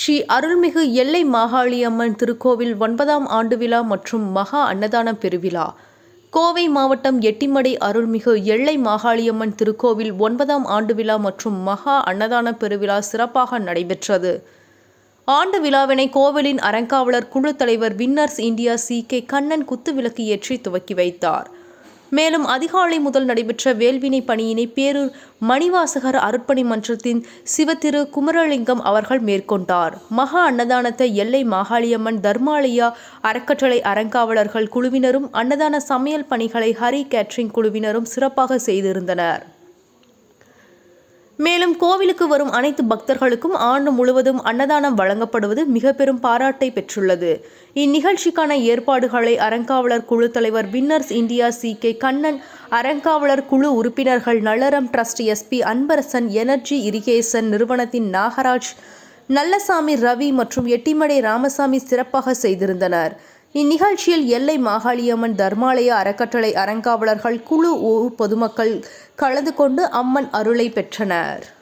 ஸ்ரீ அருள்மிகு எல்லை மாகாளியம்மன் திருக்கோவில் ஒன்பதாம் ஆண்டு விழா மற்றும் மகா அன்னதான பெருவிழா. கோவை மாவட்டம் எட்டிமடை அருள்மிகு எல்லை மாகாளியம்மன் திருக்கோவில் ஒன்பதாம் ஆண்டு விழா மற்றும் மகா அன்னதான பெருவிழா சிறப்பாக நடைபெற்றது. ஆண்டு விழாவினை கோவிலின் அறங்காவலர் குழு தலைவர் winners India C K Kannan குத்துவிளக்கு ஏற்றி துவக்கி வைத்தார். மேலும் அதிகாலை முதல் நடைபெற்ற வேள்வினை பணியினை பேரூர் மணிவாசகர் அருட்பணி மன்றத்தின் சிவத்திரு குமரலிங்கம் அவர்கள் மேற்கொண்டார். மகா அன்னதானத்தை எல்லை மாகாளியம்மன் தர்மாலயா அறக்கட்டளை அறங்காவலர்கள் குழுவினரும் அன்னதான சமையல் பணிகளை ஹரி கேட்ரிங் குழுவினரும் சிறப்பாக செய்திருந்தனர். மேலும் கோவிலுக்கு வரும் அனைத்து பக்தர்களுக்கும் ஆண்டு முழுவதும் அன்னதானம் வழங்கப்படுவது மிக பெரும் பாராட்டை பெற்றுள்ளது. இந்நிகழ்ச்சிக்கான ஏற்பாடுகளை அறங்காவலர் குழு தலைவர் winners India C. K. Kannan அறங்காவலர் குழு உறுப்பினர்கள் Nallaram trust SP Anbarasan energy irrigation நிறுவனத்தின் நாகராஜ் நல்லசாமி ரவி மற்றும் எட்டிமடை ராமசாமி சிறப்பாக செய்திருந்தனர். இந்நிகழ்ச்சியில் எல்லை மாகாளியம்மன் தர்மாலய அறக்கட்டளை அறங்காவலர்கள் குழு ஊர் பொதுமக்கள் கலந்து கொண்டு அம்மன் அருளை பெற்றனர்.